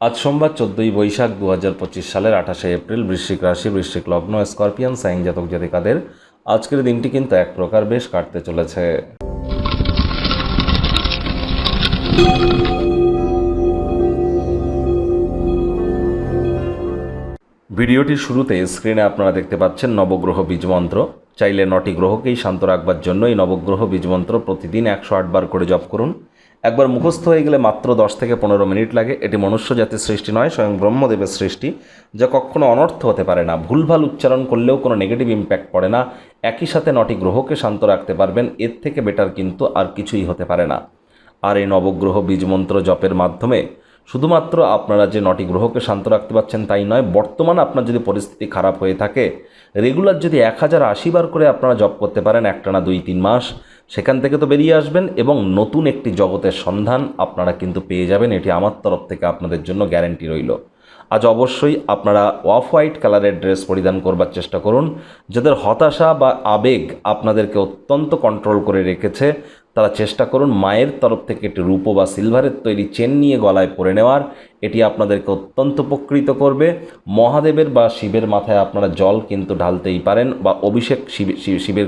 আজ সোমবার চোদ্দই বৈশাখ দু হাজার পঁচিশ সালের আঠাশে এপ্রিল বৃশ্চিক রাশি, বৃশ্চিক লগ্ন, স্করপিয়ান, সাইন জাতক জাতিকাদের আজকের দিনটি কিন্তু এক প্রকার বেশ কাটতে চলেছে। ভিডিওটির শুরুতে স্ক্রিনে আপনারা দেখতে পাচ্ছেন নবগ্রহ বীজমন্ত্র। চাইলে নটি গ্রহকেই শান্ত রাখবার জন্য এই নবগ্রহ বীজমন্ত্র প্রতিদিন একশো আটবার করে জপ করুন। একবার মুখস্থ হয়ে গেলে মাত্র দশ থেকে পনেরো মিনিট লাগে। এটি মনুষ্য জাতির সৃষ্টি নয়, স্বয়ং ব্রহ্মদেবের সৃষ্টি, যা কখনো অনর্থ হতে পারে না। ভুলভাল উচ্চারণ করলেও কোনো নেগেটিভ ইম্প্যাক্ট পড়ে না। একই সাথে নটি গ্রহকে শান্ত রাখতে পারবেন। এর থেকে বেটার কিন্তু আর কিছুই হতে পারে না। আর এই নবগ্রহ বীজমন্ত্র জপের মাধ্যমে শুধুমাত্র আপনারা যে নটি গ্রহকে শান্ত রাখতে পারছেন তাই নয়, বর্তমান আপনার যদি পরিস্থিতি খারাপ হয়ে থাকে রেগুলার যদি এক হাজার আশি বার করে আপনারা জপ করতে পারেন, একটানা দুই, তিন মাস সেখান থেকে তো বেরিয়ে আসবেন এবং নতুন একটি জগতের সন্ধান আপনারা কিন্তু পেয়ে যাবেন। এটি আমার তরফ থেকে আপনাদের জন্য গ্যারেন্টি রইল। আজ অবশ্যই আপনারা অফ হোয়াইট কালারের ড্রেস পরিধান করবার চেষ্টা করুন। যাদের হতাশা বা আবেগ আপনাদেরকে অত্যন্ত কন্ট্রোল করে রেখেছে, তারা চেষ্টা করুন মায়ের তরফ থেকে একটি রূপো বা সিলভারের তৈরি চেন নিয়ে গলায় পরে নেওয়ার। এটি আপনাদেরকে অত্যন্ত উপকৃত করবে। মহাদেবের বা শিবের মাথায় আপনারা জল কিন্তু ঢালতেই পারেন বা অভিষেক শিব- শিব- শিবের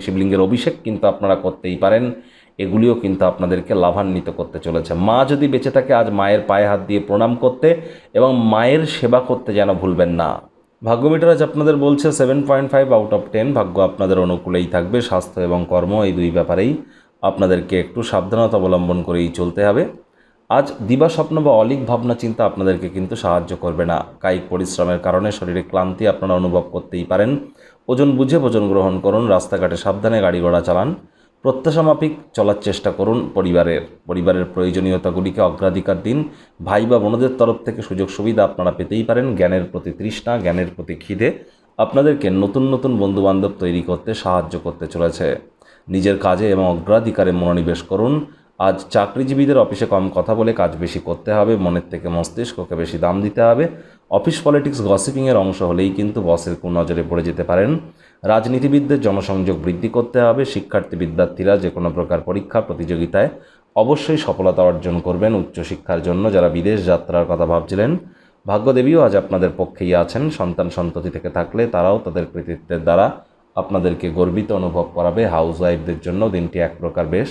শিবলিঙ্গের অভিষেক কিন্তু আপনারা করতেই পারেন। এগুলিও কিন্তু আপনাদেরকে লাভান্বিত করতে চলেছে। মা যদি বেঁচে থাকে, আজ মায়ের পায়ে হাত দিয়ে প্রণাম করতে এবং মায়ের সেবা করতে যেন ভুলবেন না। ভাগ্য মিটার আজ আপনাদের বলছে seven point five out of ten ভাগ্য আপনাদের অনুকূলেই থাকবে, স্বাস্থ্য এবং কর্ম এই দুই ব্যাপারেই আপনাদেরকে একটু সাবধানতা অবলম্বন করেই চলতে হবে। আজ দিবা স্বপ্ন বা অলিক ভাবনা চিন্তা আপনাদেরকে কিন্তু সাহায্য করবে না। কায়িক পরিশ্রমের কারণে শরীরে ক্লান্তি আপনারা অনুভব করতেই পারেন। ওজন বুঝে ভোজন গ্রহণ করুন, রাস্তাঘাটে সাবধানে গাড়ি ঘোড়া চালান। প্রত্যাশা মাফিক, চলার চেষ্টা করুন পরিবারের। পরিবারের প্রয়োজনীয়তাগুলিকে অগ্রাধিকার দিন। ভাই বা বোনদের তরফ থেকে সুযোগ সুবিধা আপনারা পেতেই পারেন জ্ঞানের প্রতি তৃষ্ণা, জ্ঞানের প্রতি খিদে। আপনাদেরকে নতুন নতুন বন্ধুবান্ধব তৈরি করতে সাহায্য করতে চলেছে। নিজের কাজে এবং অগ্রাধিকারে মনোনিবেশ করুন। আজ চাকরিজীবীদের অফিসে কম কথা বলে কাজ বেশি করতে হবে, মনের থেকে মস্তিষ্ককে বেশি দাম দিতে হবে। অফিস পলিটিক্স গসিপিংয়ের অংশ হলেই কিন্তু বসের কুনজরে পড়ে যেতে পারেন। রাজনীতিবিদদের জনসংযোগ বৃদ্ধি করতে হবে, শিক্ষার্থী বিদ্যার্থীরা যে কোনো প্রকার পরীক্ষা, প্রতিযোগিতায় অবশ্যই সফলতা অর্জন করবেন উচ্চশিক্ষার জন্য, যারা বিদেশ যাত্রার কথা ভাবছিলেন। ভাগ্যদেবীও আজ আপনাদের পক্ষেই আছেন, সন্তান সন্ততি থেকে থাকলে তারাও তাদের কৃতিত্বের দ্বারা আপনাদেরকে গর্বিত অনুভব করাবে। হাউস ওয়াইফদের জন্য দিনটি এক প্রকার বেশ।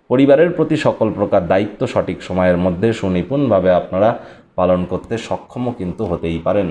পরিবারের প্রতি সকল প্রকার দায়িত্ব সঠিক সময়ের মধ্যে সুনিপুণভাবে আপনারা পালন করতে সক্ষমও কিন্তু হতেই পারেন।